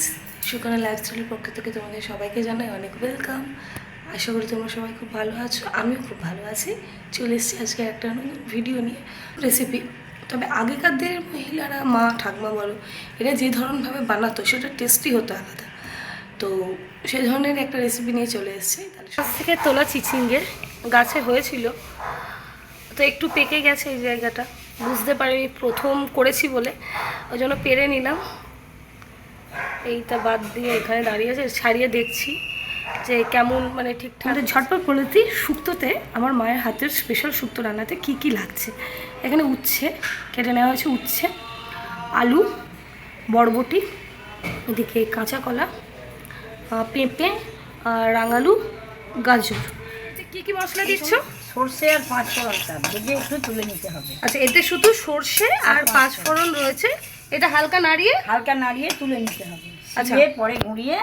Friends সুকনা লাইফস্টাইলের পক্ষ থেকে তোমাদের সবাইকে জানাই অনেক ওয়েলকাম আশা করি তোমরা সবাই খুব ভালো আছো, আমিও খুব ভালো আছি। চলে এসেছি আজকে একটা ভিডিও নিয়ে রেসিপি তবে আগেকার দিনের মহিলারা, মা, ঠাকমা বলো এটা যে ধরনভাবে বানাতো, সেটা টেস্টি হতো আলাদা। তো সেই ধরনের একটা রেসিপি নিয়ে চলে এসেছি। গাছ থেকে তোলা চিচিঙ্গে গাছে হয়েছিল। তো একটু পেকে গেছে এই জায়গাটা। বুঝতে পারিনি, প্রথম করেছি বলে, ওই জন্য পেরে নিলাম। এইটা বাদ দিয়ে এখানে দাঁড়িয়ে আছে ছাড়িয়ে দেখছি যে কেমন মানে ঠিকঠাক। আমাদের ঝটপট পদ্ধতি শুক্তোতে আমার মায়ের হাতের স্পেশাল শুক্তো রান্নাতে কি কি লাগছে। এখানে উচ্ছে কেটে নেওয়া হয়েছে উচ্ছে আলু বরবটি এদিকে কাঁচা কলা পেঁপে আর রাঙালু গাজর। কি কি মশলা দিচ্ছ? সর্ষে আর পাঁচ ফোড়নটা ভেজে একটু তুলে নিতে হবে। আচ্ছা এতে শুধু সর্ষে আর পাঁচ ফোড়ন রয়েছে। এটা হালকা নাড়িয়ে হালকা নাড়িয়ে তুলে নিতে হবে। দিয়ে পরে গুঁড়িয়ে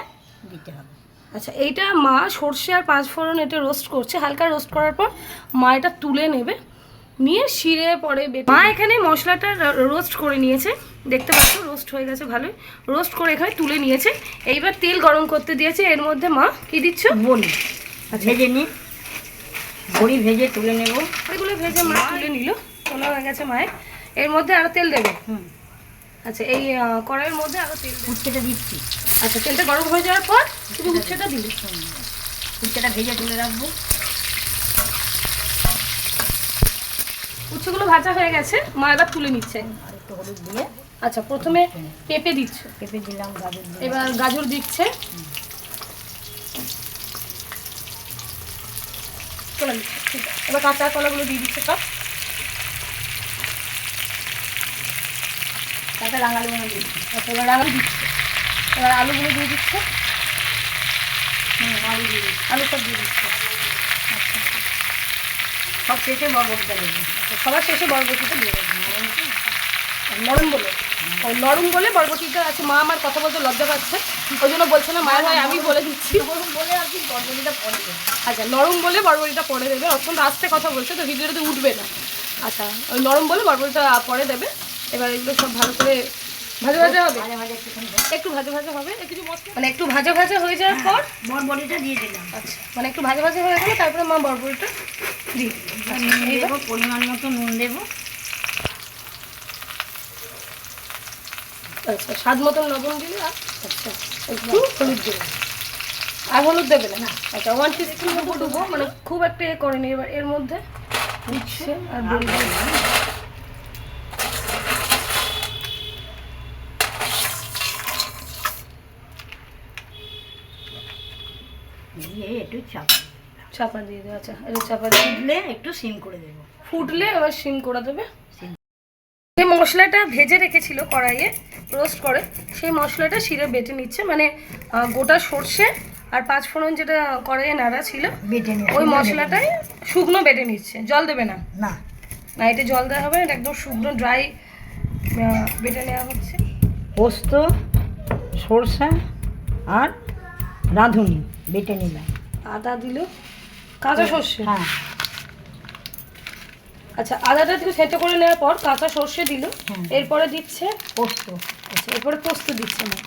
দিতে হবে। আচ্ছা এইটা মা সর্ষে আর পাঁচ ফোড়ন এটা রোস্ট করছে। হালকা রোস্ট করার পর মা এটা তুলে নেবে। নিয়ে শিরে পরে বেটে মা এখানে মশলাটা রোস্ট করে নিয়েছে। দেখতে পাচ্ছ রোস্ট হয়ে গেছে ভালোই। রোস্ট করে এখানে তুলে নিয়েছে। এইবার তেল গরম করতে দিয়েছে। এর মধ্যে মা কি দিচ্ছ? বড়ি। আচ্ছা। ভেজে নি। বড়ি ভেজে তুলে নেব। এগুলো ভেজে মা তুলে নিল। তোলা হয়ে গেছে মায়ের। এর মধ্যে আরও তেল দেবে। হুম। আচ্ছা এই কড়াইয়ের মধ্যে আরও তেল উচ্ছেটা দিচ্ছি। আচ্ছা তেলটা গরম হয়ে যাওয়ার পর শুধু উচ্ছেটা দিলে। উচ্ছেটা ভেজে তুলে রাখব। উচ্ছেগুলো ভাজা হয়ে গেছে মা এবার তুলে নিচ্ছে। একটু হলুদ দিয়ে আচ্ছা প্রথমে পেঁপে দিচ্ছ। পেঁপে দিলাম গাজর এবার গাজর দিচ্ছে। এবার কাঁচা কলাগুলো দিয়ে দিচ্ছে সব। দিচ্ছি। আচ্ছা এবার দিচ্ছে। এবার আলুগুলো দিয়ে দিচ্ছে। হুম আলু দিয়ে দিচ্ছি। আলু সব দিয়ে দিচ্ছে। সব শেষে বরবটিটা আচ্ছা, সবার শেষে বরবটিটা দিয়ে নরম বলে। ও নরম বলে বরবটিটা আছে। মা আমার কথা বলতে লজ্জা পাচ্ছে। ওই জন্য বলছে না মায়ের হয় আমি বলে দিচ্ছি। বলে আর কি বরবটিটা পরে দেবো। আচ্ছা নরম বলে বরবটিটা পরে দেবে। অত্যন্ত আস্তে কথা বলছে তো ভিডিওতে উঠবে না। আচ্ছা ওই নরম বলে বরবটিটা পরে দেবে। এবার এগুলো সব ভালো করে ভাজা ভাজা হবে। একটু ভাজা ভাজা হবে? মানে একটু ভাজা ভাজা হয়ে যাওয়ার পর? বরবটিটা দিয়ে দিলাম। আচ্ছা মানে একটু ভাজা ভাজা হয়ে গেলে তারপরে মা বরবটিটা দিই নুন দেবো পরিমাণ মতো নুন দেবো। আচ্ছা স্বাদ মতন লবণ দিলে আচ্ছা একটু হলুদ দেবে। আর হলুদ দেবে না? আচ্ছা ওয়ান টিস্পুন মতো দেবো মানে খুব একটা এ করেনি। এবার এর মধ্যে উচ্ছে আর বড়ি দিয়ে দিই। দিয়ে একটু চাপ। চাপা দিয়ে দেবে আচ্ছা এটা চাপা দিয়ে একটু সিম করে দেবো। ফুটলে এবার সিম করে দেবে। যে মশলাটা ভেজে রেখেছিল কড়াইয়ে রোস্ট করে সেই মশলাটা শিরে বেটে নিচ্ছে। মানে গোটা সর্ষে আর পাঁচ ফোড়ন যেটা কড়াইয়ে নাড়া ছিল বেটে ওই মশলাটাই শুকনো বেটে নিচ্ছে। জল দেবে না? না। না এটা জল দেওয়া হবে। এটা একদম শুকনো ড্রাই বেটে নেওয়া হচ্ছে। পোস্ত সরষা আর রাঁধুনি বেটে নিলাম। আদা দিল। কাঁচা সর্ষে? হ্যাঁ। আচ্ছা আদাটা থেকে সেদ্ধ করে নেওয়ার পর কাঁচা সর্ষে দিল। এরপরে দিচ্ছে পোস্ত। আচ্ছা এরপরে পোস্ত দিচ্ছে না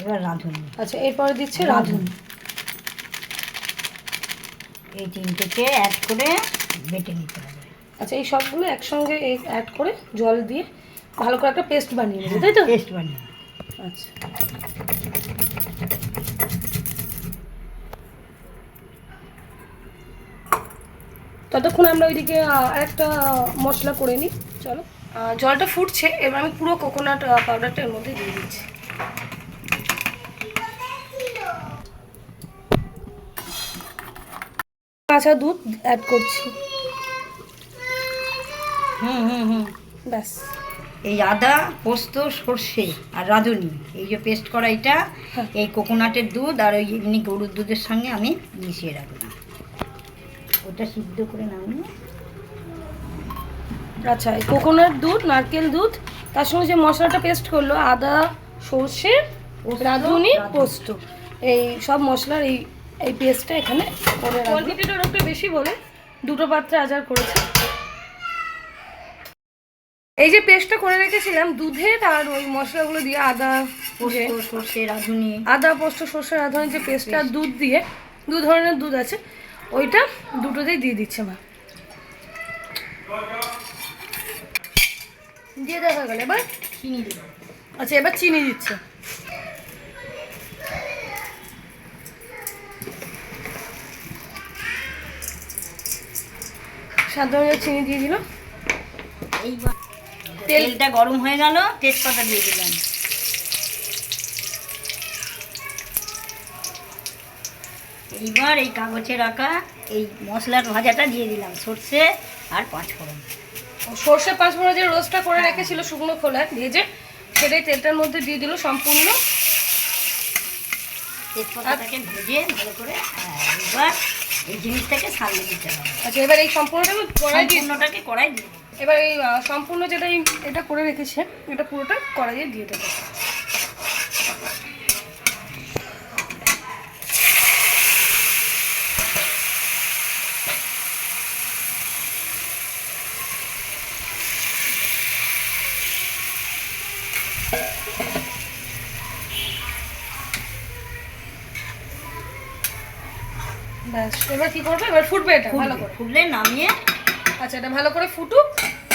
এবার রাঁধুনি। আচ্ছা এরপরে দিচ্ছে রাঁধুনি। এই তিনটেকে অ্যাড করে বেটে নিতে হবে। আচ্ছা এই সবগুলো একসঙ্গে অ্যাড করে জল দিয়ে ভালো করে একটা পেস্ট বানিয়ে নেবে তাই তো? পেস্ট বানিয়ে আচ্ছা। ততক্ষণ আমরা ওইদিকে আরেকটা মশলা করে নিই চলো। জলটা ফুটছে এবার আমি পুরো কোকোনাট পাউডারটা এর মধ্যে দিয়ে দিচ্ছি। কাঁচা দুধ অ্যাড করছি। হুম হুম হুম। ব্যাস। এই আদা পোস্ত সর্ষে আর রাঁধুনি। এই যে পেস্ট করা এটা হ্যাঁ। এই কোকোনাটের দুধ আর ওই এমনি গরুর দুধের সঙ্গে আমি মিশিয়ে রাখলাম ওটা সিদ্ধ করে নামিয়ে আচ্ছা এই কোকোনাট দুধ নারকেল দুধ তার সঙ্গে যে মশলাটা পেস্ট করল আদা সর্ষে রাঁধুনি পোস্ত। এই সব মশলার এই এই পেস্টটা এখানে করে কোয়ান্টিটিটা একটু বেশি বলে। দুটো পাত্রে আচার করেছে। এই যে পেস্টটা করে রেখেছিলাম দুধের আর ওই মশলাগুলো দিয়ে আদা সর্ষে রাঁধুনি। আদা পোস্ত সর্ষে রাঁধুনি যে পেস্টটা দুধ দিয়ে দু ধরনের দুধ আছে ওইটা দুটোতেই দিয়ে দিচ্ছে মা দিয়ে দেওয়া গেল এবার চিনি আচ্ছা এবার চিনি দিচ্ছে। অনুযায়ী চিনি দিয়ে দিল এইবার তেলটা গরম হয়ে গেল তেজপাতা দিয়ে দিলাম। এইবার এই কাগজে রাখা এই মশলার ভাজাটা দিয়ে দিলাম সর্ষে আর পাঁচফোড়ন। সর্ষে পাঁচ ফোড়ন যে রোস্টটা করে রেখেছিল শুকনো খোলা ভেজে সেটাই তেলটার মধ্যে দিয়ে দিল সম্পূর্ণ। তেজপাতাটাকে ভেজে ভালো করে এবার এই জিনিসটাকে সারিয়ে দিতে হবে। আচ্ছা এবার এই সম্পূর্ণটাকে কড়াই দিয়ে কড়াই দিয়ে। এবার এই সম্পূর্ণ যেটা এটা করে রেখেছে এটা পুরোটা কড়াইয়ে দিয়ে দেবো। ব্যাস এবার কি করবে? এবার ফুটবে এটা ভালো করে। ফুটলে নামিয়ে আচ্ছা এটা ভালো করে ফুটুক।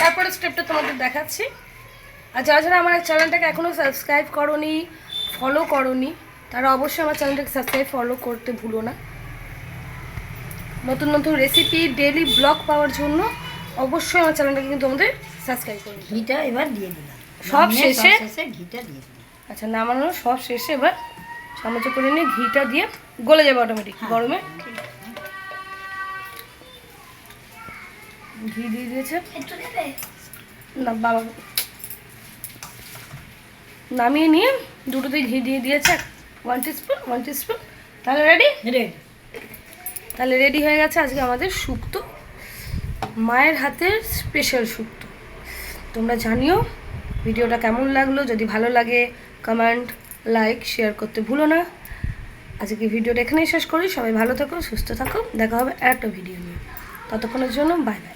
তারপরে স্টেপটা তোমাদের দেখাচ্ছি। আর যারা যারা আমার চ্যানেলটাকে এখনও সাবস্ক্রাইব করনি ফলো করনি তারা অবশ্যই আমার চ্যানেলটাকে সাবস্ক্রাইব ফলো করতে ভুলো না। নতুন নতুন রেসিপি ডেলি ব্লগ পাওয়ার জন্য অবশ্যই আমার চ্যানেলটাকে কিন্তু আমাদের সাবস্ক্রাইব করবে ঘিটা এবার দিয়ে দিলাম। সব শেষে? ঘিটা দিয়ে দিলাম। আচ্ছা নামানোর সব শেষে এবার চামচ করে নিয়ে ঘিটা দিয়ে গলে যাবে অটোমেটিক গরমে। ঘি দিয়ে দিয়েছে। না বাবা। নামিয়ে নিয়ে দুটোতে ঘি দিয়ে দিয়েছে। ওয়ান টিস্পুন ওয়ান টিস্পুন তাহলে রেডি রেডি তাহলে রেডি হয়ে গেছে আজকে আমাদের শুক্তো। মায়ের হাতের স্পেশাল শুক্তো। তোমরা জানিও ভিডিওটা কেমন লাগল? যদি ভালো লাগে কমেন্ট লাইক শেয়ার করতে ভুলো না। আজকে ভিডিওটা এখানেই শেষ করি। সবাই ভালো থাকো সুস্থ থাকো। দেখা হবে আর একটা ভিডিও নিয়ে। ততক্ষণের জন্য বাই বাই